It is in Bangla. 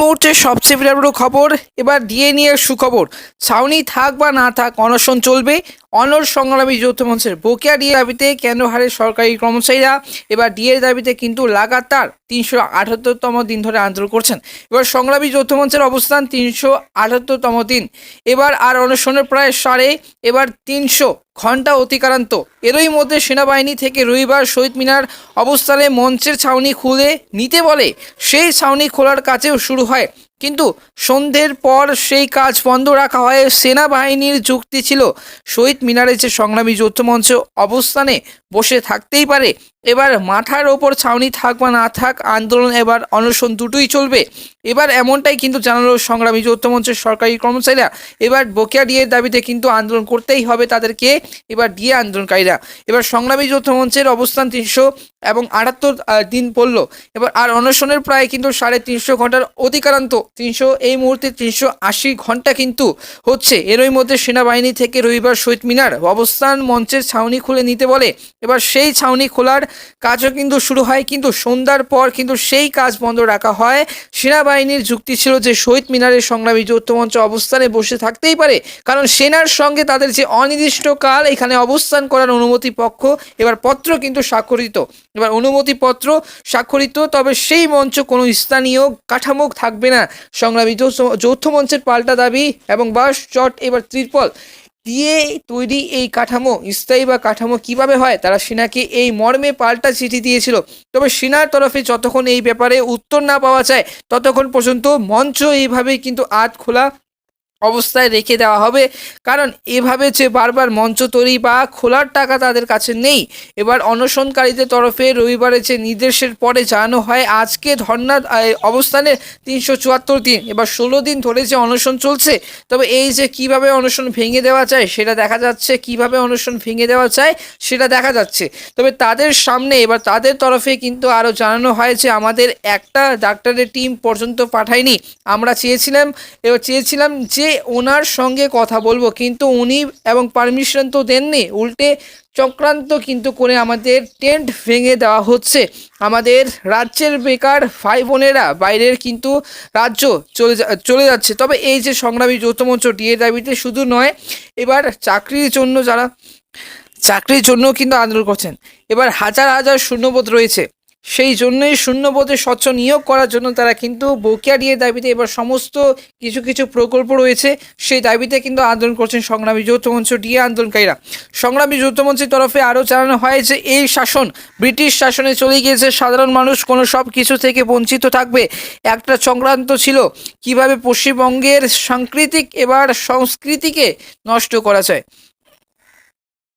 মুহূর্তে সবচেয়ে বিরাট বড় খবর, এবার ডিএ নিয়ে সুখবর। ছাউনি থাক বা না থাক, অনশন চলবে। অনর সংগ্রামী যৌথ মঞ্চের বকেয়া ডিএ দাবিতে কেন্দ্র হারে সরকারি কর্মচারীরা এবার ডিএর দাবিতে কিন্তু লাগাতার তিনশো আটাত্তরতম দিন ধরে আন্দোলন করছেন। এবার সংগ্রামী যৌথ মঞ্চের অবস্থান তিনশো আটাত্তরতম দিন। এবার আর অনশনের প্রায় সাড়ে, এবার তিনশো ঘণ্টা অতিক্রান্ত। এরই মধ্যে সেনাবাহিনী থেকে রবিবার শহীদ মিনার অবস্থানে মঞ্চের ছাউনি খুলে নিতে বলে, সেই ছাউনি খোলার কাজেও শুরু হয়। কিন্তু সন্ধ্যের পর সেই কাজ বন্ধ রাখা হয়। সেনাবাহিনীর যুক্তি ছিল, শহীদ মিনারে যে সংগ্রামী যৌথ মঞ্চ অবস্থানে বসে থাকতেই পারে এবার মাথার ওপর ছাউনি থাক বা না থাক, আন্দোলন এবার অনশন দুটোই চলবে। এবার এমনটাই কিন্তু জানালো সংগ্রামী যৌথ মঞ্চের সরকারি কর্মচারীরা। এবার বকেয়া ডিএর দাবিতে কিন্তু আন্দোলন করতেই হবে তাদেরকে, এবার ডিএ আন্দোলনকারীরা। এবার সংগ্রামী যৌথ মঞ্চের অবস্থান তিনশো এবং আটাত্তর দিন পড়ল এবার আর অনশনের প্রায় কিন্তু সাড়ে তিনশো ঘণ্টার অতিক্রান্ত তিনশো, এই মুহূর্তে তিনশো আশি ঘণ্টা কিন্তু হচ্ছে। এরই মধ্যে সেনাবাহিনী থেকে রবিবার শহীদ মিনার অবস্থান মঞ্চের ছাউনি খুলে নিতে বলে। এবার সেই ছাউনি খোলার কাজও কিন্তু শুরু হয়, কিন্তু সন্ধ্যার পর কিন্তু সেই কাজ বন্ধ রাখা হয়। সেনাবাহিনীর যুক্তি ছিল যে শহীদ মিনারের সংগ্রামী যৌথ মঞ্চ অবস্থানে বসে থাকতেই পারে, কারণ সেনার সঙ্গে তাদের যে অনির্দিষ্টকাল এখানে অবস্থান করার অনুমতি পক্ষ, এবার পত্র কিন্তু স্বাক্ষরিত। এবার অনুমতিপত্র স্বাক্ষরিত, তবে সেই মঞ্চ কোনো স্থানীয় কাঠামো থাকবে না। সংগ্রামী যৌথ মঞ্চের পাল্টা দাবি এবং বাস চট এবার ত্রিপল। দিয়ে তৈরি এই কাঠামো, স্থায়ী বা কাঠামো কীভাবে হয়? তারা সিনাকে এই মর্মে পাল্টা চিঠি দিয়েছিল। তবে সিনার তরফে যতক্ষণ এই ব্যাপারে উত্তর না পাওয়া যায়, ততক্ষণ পর্যন্ত মঞ্চ এইভাবে কিন্তু আত খোলা অবস্থায় রেখে দেওয়া হবে। কারণ এভাবে যে বারবার মঞ্চ তৈরি বা খোলার টাকা তাদের কাছে নেই। এবার অনশনকারীদের তরফে রবিবারে যে নির্দেশের পরে জানানো হয় আজকে ধর্না আহ, অবস্থানে তিনশো চুয়াত্তর দিন এবার ষোলো দিন ধরে যে অনশন চলছে তবে এই যে কীভাবে অনশন ভেঙে দেওয়া যায় সেটা দেখা যাচ্ছে। কীভাবে অনশন ভেঙে দেওয়া যায় সেটা দেখা যাচ্ছে। তবে তাদের সামনে এবার তাদের তরফে কিন্তু আরও জানানো হয় যে আমাদের একটা ডাক্তারের টিম পর্যন্ত পাঠায়নি। আমরা চেয়েছিলাম এবার চেয়েছিলাম যে ওনার সঙ্গে কথা বলব, কিন্তু উনি এবং পারমিশন তো দেননি। উল্টে চক্রান্ত কিন্তু করে আমাদের টেন্ট ভেঙে দেওয়া হচ্ছে। আমাদের রাজ্যের বেকার ভাই বোনেরা বাইরের কিন্তু রাজ্য চলে চলে যাচ্ছে। তবে এই যে সংগ্রামী যৌথ মঞ্চ ডিএ দাবিতে শুধু নয়, এবার চাকরির জন্য যারা, চাকরির জন্য কিন্তু আন্দোলন করছেন। এবার হাজার হাজার শূন্যপদ রয়েছে। সেই জন্যই শূন্যপদে স্বচ্ছ নিয়োগ করার জন্য তারা কিন্তু বকেয়া ডিএ দাবিতে এবার সমস্ত কিছু কিছু প্রকল্প রয়েছে। সেই দাবিতে কিন্তু আন্দোলন করছেন সংগ্রামী যৌথ মঞ্চ ডিএ আন্দোলনকারীরা। সংগ্রামী যৌথ মঞ্চের তরফে আরও জানানো হয় যে, এই শাসন ব্রিটিশ শাসনে চলে গিয়েছে। সাধারণ মানুষ কোনো সব কিছু থেকে বঞ্চিত থাকবে। একটা সংক্রান্ত ছিল কীভাবে পশ্চিমবঙ্গের সাংস্কৃতিক এবার সংস্কৃতিকে নষ্ট করা যায়।